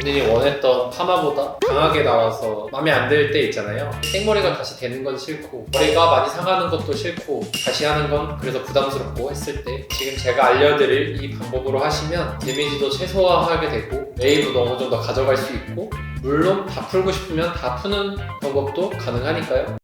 본인이 원했던 파마보다 강하게 나와서 마음에 안 들 때 있잖아요. 생머리가 다시 되는 건 싫고 머리가 많이 상하는 것도 싫고 다시 하는 건 그래서 부담스럽고 했을 때 지금 제가 알려드릴 이 방법으로 하시면 데미지도 최소화하게 되고 웨이브도 어느 정도 가져갈 수 있고 물론 다 풀고 싶으면 다 푸는 방법도 가능하니까요.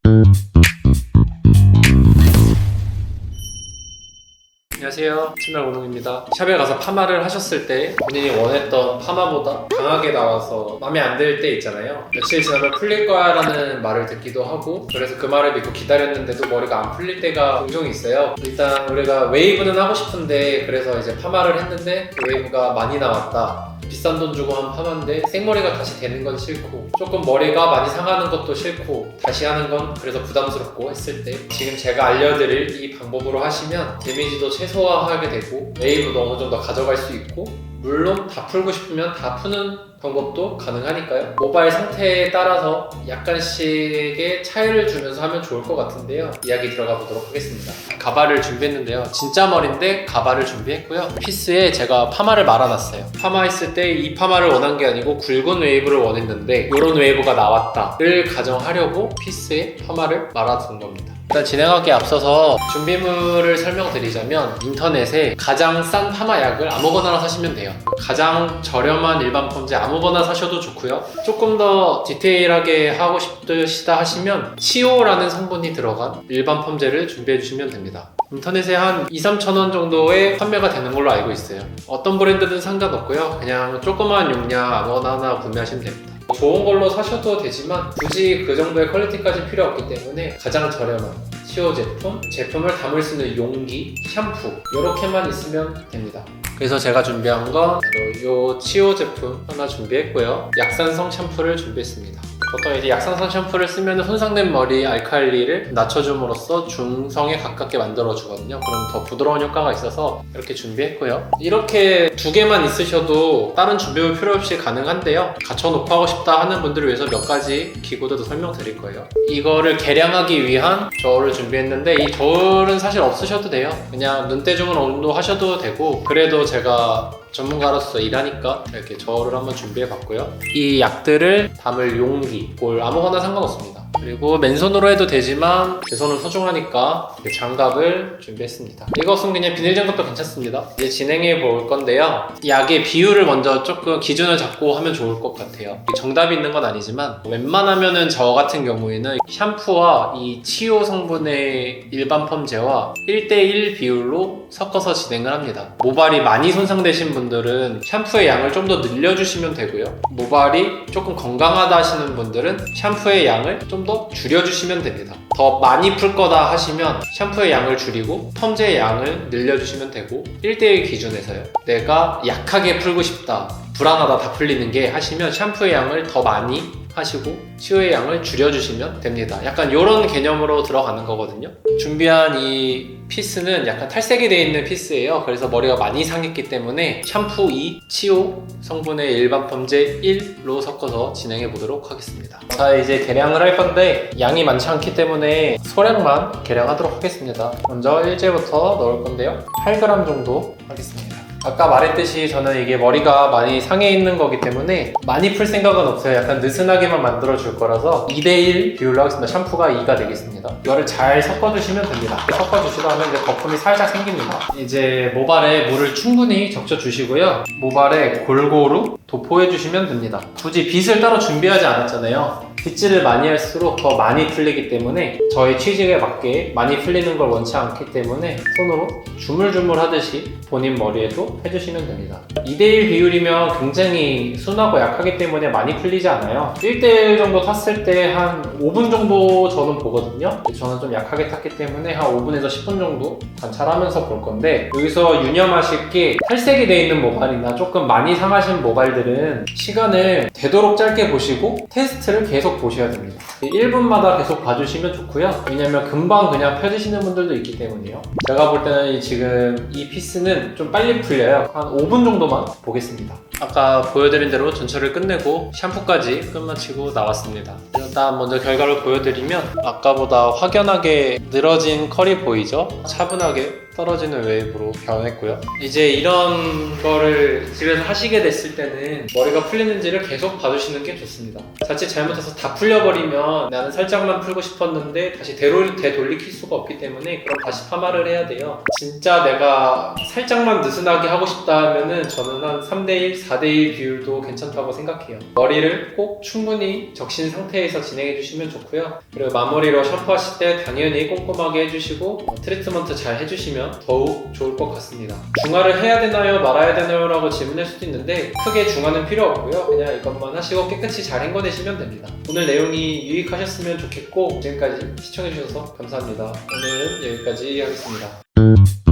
안녕하세요. 채널 오동입니다. 샵에 가서 파마를 하셨을 때 본인이 원했던 파마보다 강하게 나와서 마음에 안 들 때 있잖아요. 며칠 지나면 풀릴 거야 라는 말을 듣기도 하고 그래서 그 말을 믿고 기다렸는데도 머리가 안 풀릴 때가 종종 있어요. 일단 우리가 웨이브는 하고 싶은데 그래서 이제 파마를 했는데 그 웨이브가 많이 나왔다. 비싼 돈 주고 한 파마인데 생머리가 다시 되는 건 싫고 조금 머리가 많이 상하는 것도 싫고 다시 하는 건 그래서 부담스럽고 했을 때 지금 제가 알려드릴 이 방법으로 하시면 데미지도 최소화하게 되고 웨이브도 어느 정도 가져갈 수 있고 물론 다 풀고 싶으면 다 푸는 방법도 가능하니까요. 모바일 상태에 따라서 약간씩의 차이를 주면서 하면 좋을 것 같은데요. 이야기 들어가 보도록 하겠습니다. 가발을 준비했는데요. 진짜 머리인데 가발을 준비했고요. 피스에 제가 파마를 말아놨어요. 파마했을 때 이 파마를 원한 게 아니고 굵은 웨이브를 원했는데 이런 웨이브가 나왔다를 가정하려고 피스에 파마를 말아둔 겁니다. 일단 진행하기에 앞서서 준비물을 설명드리자면 인터넷에 가장 싼 파마약을 아무거나 사시면 돼요. 가장 저렴한 일반 펌제 아무거나 사셔도 좋고요. 조금 더 디테일하게 하고 싶으시다 하시면 치오라는 성분이 들어간 일반 펌제를 준비해 주시면 됩니다. 인터넷에 한 2, 3천 원 정도에 판매가 되는 걸로 알고 있어요. 어떤 브랜드든 상관없고요. 그냥 조그만 용량 아무거나 하나 구매하시면 됩니다. 좋은 걸로 사셔도 되지만 굳이 그 정도의 퀄리티까지 필요 없기 때문에 가장 저렴한 치오 제품, 제품을 담을 수 있는 용기, 샴푸 이렇게만 있으면 됩니다. 그래서 제가 준비한 건 바로 이 치오 제품 하나 준비했고요. 약산성 샴푸를 준비했습니다. 보통 이제 약산성 샴푸를 쓰면 손상된 머리 알칼리를 낮춰줌으로써 중성에 가깝게 만들어 주거든요. 그럼 더 부드러운 효과가 있어서 이렇게 준비했고요. 이렇게 두 개만 있으셔도 다른 준비물 필요 없이 가능한데요. 갖춰놓고 하고 싶다 하는 분들을 위해서 몇 가지 기구도 설명드릴 거예요. 이거를 개량하기 위한 저울을 준비했는데 이 저울은 사실 없으셔도 돼요. 그냥 눈대중은 온도 하셔도 되고 그래도 제가 전문가로서 일하니까 이렇게 저울을 한번 준비해 봤고요. 이 약들을 담을 용기, 볼 아무거나 상관없습니다. 그리고 맨손으로 해도 되지만 제 손은 소중하니까 장갑을 준비했습니다. 이것은 그냥 비닐 장갑도 괜찮습니다. 이제 진행해 볼 건데요. 약의 비율을 먼저 조금 기준을 잡고 하면 좋을 것 같아요. 정답이 있는 건 아니지만 웬만하면은 저 같은 경우에는 샴푸와 이 치오 성분의 일반 펌제와 1대1 비율로 섞어서 진행을 합니다. 모발이 많이 손상되신 분들은 샴푸의 양을 좀 더 늘려주시면 되고요. 모발이 조금 건강하다 하시는 분들은 샴푸의 양을 좀더 줄여주시면 됩니다. 더 많이 풀 거다 하시면 샴푸의 양을 줄이고 펌제의 양을 늘려주시면 되고 1대1 기준에서요. 내가 약하게 풀고 싶다. 불안하다 다 풀리는 게 하시면 샴푸의 양을 더 많이 하시고 치유의 양을 줄여주시면 됩니다. 약간 이런 개념으로 들어가는 거거든요. 준비한 이 피스는 약간 탈색이 되어 있는 피스예요. 그래서 머리가 많이 상했기 때문에 샴푸 2, 치오 성분의 일반 펌제 1로 섞어서 진행해 보도록 하겠습니다. 자 이제 계량을 할 건데 양이 많지 않기 때문에 소량만 계량하도록 하겠습니다. 먼저 일제부터 넣을 건데요. 8g 정도 하겠습니다. 아까 말했듯이 저는 이게 머리가 많이 상해 있는 거기 때문에 많이 풀 생각은 없어요. 약간 느슨하게만 만들어 줄 거라서 2대1 비율로 하겠습니다. 샴푸가 2가 되겠습니다. 이거를 잘 섞어주시면 됩니다. 섞어주시다 하면 이제 거품이 살짝 생깁니다. 이제 모발에 물을 충분히 적셔 주시고요. 모발에 골고루 도포해 주시면 됩니다. 굳이 빗을 따로 준비하지 않았잖아요. 빗질을 많이 할수록 더 많이 풀리기 때문에 저희 취직에 맞게 많이 풀리는 걸 원치 않기 때문에 손으로 주물주물 하듯이 본인 머리에도 해주시면 됩니다. 2대1 비율이면 굉장히 순하고 약하기 때문에 많이 풀리지 않아요. 1대1 정도 탔을 때 한 5분 정도 저는 보거든요. 저는 좀 약하게 탔기 때문에 한 5분에서 10분 정도 관찰하면서 볼 건데 여기서 유념하실 게 탈색이 되어 있는 모발이나 조금 많이 상하신 모발들은 시간을 되도록 짧게 보시고 테스트를 계속 보셔야 됩니다. 1분마다 계속 봐주시면 좋고요. 왜냐면 금방 그냥 펴지시는 분들도 있기 때문이에요. 제가 볼 때는 이 지금 이 피스는 좀 빨리 풀려요. 한 5분 정도만 보겠습니다. 아까 보여드린 대로 전처를 끝내고 샴푸까지 끝마치고 나왔습니다. 일단 먼저 결과를 보여드리면 아까보다 확연하게 늘어진 컬이 보이죠? 차분하게 떨어지는 웨이브로 변했고요. 이제 이런 거를 집에서 하시게 됐을 때는 머리가 풀리는지를 계속 봐주시는 게 좋습니다. 자칫 잘못해서 다 풀려버리면 나는 살짝만 풀고 싶었는데 다시 되돌, 되돌리킬 수가 없기 때문에 그럼 다시 파마를 해야 돼요. 진짜 내가 살짝만 느슨하게 하고 싶다 하면은 저는 한 3대1, 4 대1 비율도 괜찮다고 생각해요. 머리를 꼭 충분히 적신 상태에서 진행해 주시면 좋고요. 그리고 마무리로 샴푸 하실 때 당연히 꼼꼼하게 해주시고 어, 트리트먼트 잘 해주시면 더욱 좋을 것 같습니다. 중화를 해야 되나요? 말아야 되나요? 라고 질문할 수도 있는데 크게 중화는 필요 없고요. 그냥 이것만 하시고 깨끗이 잘 헹궈내시면 됩니다. 오늘 내용이 유익하셨으면 좋겠고 지금까지 시청해주셔서 감사합니다. 오늘은 여기까지 하겠습니다.